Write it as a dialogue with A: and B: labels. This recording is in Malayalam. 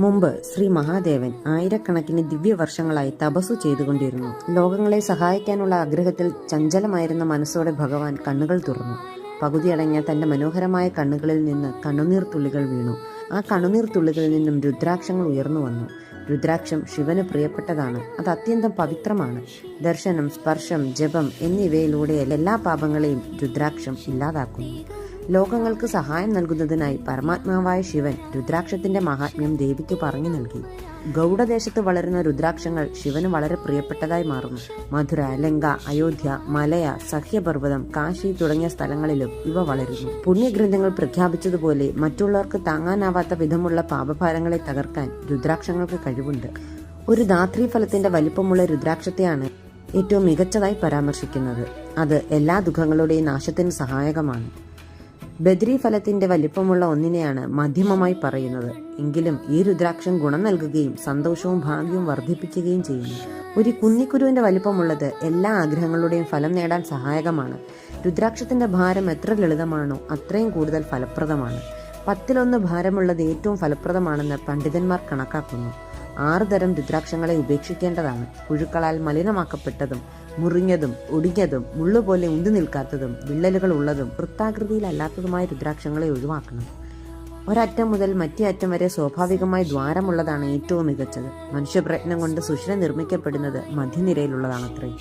A: മുമ്പ് ശ്രീ മഹാദേവൻ ആയിരക്കണക്കിന് ദിവ്യവർഷങ്ങളായി തപസ്സു ചെയ്തുകൊണ്ടിരുന്നു. ലോകങ്ങളെ സഹായിക്കാനുള്ള ആഗ്രഹത്തിൽ ചഞ്ചലമായിരുന്ന മനസ്സോടെ ഭഗവാൻ കണ്ണുകൾ തുറന്നു. പകുതിയടങ്ങിയ തന്റെ മനോഹരമായ കണ്ണുകളിൽ നിന്ന് കണ്ണുനീർ തുള്ളികൾ വീണു. ആ കണ്ണുനീർ തുള്ളികളിൽ നിന്നും രുദ്രാക്ഷങ്ങൾ ഉയർന്നു വന്നു. രുദ്രാക്ഷം ശിവന് പ്രിയപ്പെട്ടതാണ്. അത് അത്യന്തം പവിത്രമാണ്. ദർശനം സ്പർശം ജപം എന്നിവയിലൂടെ എല്ലാ പാപങ്ങളെയും രുദ്രാക്ഷം ഇല്ലാതാക്കുന്നു. ലോകങ്ങൾക്ക് സഹായം നൽകുന്നതിനായി പരമാത്മാവായ ശിവൻ രുദ്രാക്ഷത്തിന്റെ മഹാത്മ്യം ദേവിക്ക് പറഞ്ഞു നൽകി. ഗൗഡദേശത്ത് വളരുന്ന രുദ്രാക്ഷങ്ങൾ ശിവന് വളരെ പ്രിയപ്പെട്ടതായി മാറുന്നു. മധുര ലങ്ക അയോധ്യ മലയ സഹ്യപർവതം കാശി തുടങ്ങിയ സ്ഥലങ്ങളിലും ഇവ വളരുന്നു. പുണ്യഗ്രന്ഥങ്ങൾ പ്രഖ്യാപിച്ചതുപോലെ മറ്റുള്ളവർക്ക് താങ്ങാനാവാത്ത വിധമുള്ള പാപഭാരങ്ങളെ തകർക്കാൻ രുദ്രാക്ഷങ്ങൾക്ക് കഴിവുണ്ട്. ഒരു ധാത്രി ഫലത്തിന്റെ വലിപ്പമുള്ള രുദ്രാക്ഷത്തെയാണ് ഏറ്റവും മികച്ചതായി പരാമർശിക്കുന്നത്. അത് എല്ലാ ദുഃഖങ്ങളുടെയും നാശത്തിന് സഹായകമാണ്. ബദ്രി ഫലത്തിന്റെ വലിപ്പമുള്ള ഒന്നിനെയാണ് മധ്യമമായി പറയുന്നത്. എങ്കിലും ഈ രുദ്രാക്ഷം ഗുണം നൽകുകയും സന്തോഷവും ഭാഗ്യവും വർദ്ധിപ്പിക്കുകയും ചെയ്യുന്നു. ഒരു കുന്നിക്കുരുവിന്റെ വലിപ്പമുള്ളത് എല്ലാ ആഗ്രഹങ്ങളുടെയും ഫലം നേടാൻ സഹായകമാണ്. രുദ്രാക്ഷത്തിന്റെ ഭാരം എത്ര ലളിതമാണോ അത്രയും കൂടുതൽ ഫലപ്രദമാണ്. പത്തിലൊന്ന് ഭാരമുള്ളത് ഏറ്റവും ഫലപ്രദമാണെന്ന് പണ്ഡിതന്മാർ കണക്കാക്കുന്നു. ആറ് തരം രുദ്രാക്ഷങ്ങളെ ഉപേക്ഷിക്കേണ്ടതാണ്. പുഴുക്കളാൽ മലിനമാക്കപ്പെട്ടതും മുറിഞ്ഞതും ഒടിഞ്ഞതും മുള്ളുപോലെ ഉന്തി നിൽക്കാത്തതും വിള്ളലുകൾ ഉള്ളതും വൃത്താകൃതിയിലല്ലാത്തതുമായ രുദ്രാക്ഷങ്ങളെ ഒഴിവാക്കണം. ഒരറ്റം മുതൽ മറ്റേ അറ്റം വരെ സ്വാഭാവികമായി ദ്വാരമുള്ളതാണ് ഏറ്റവും മികച്ചത്. മനുഷ്യപ്രയത്നം കൊണ്ട് സുഷിര നിർമ്മിക്കപ്പെടുന്നത് മധ്യനിരയിലുള്ളതാണത്രേ.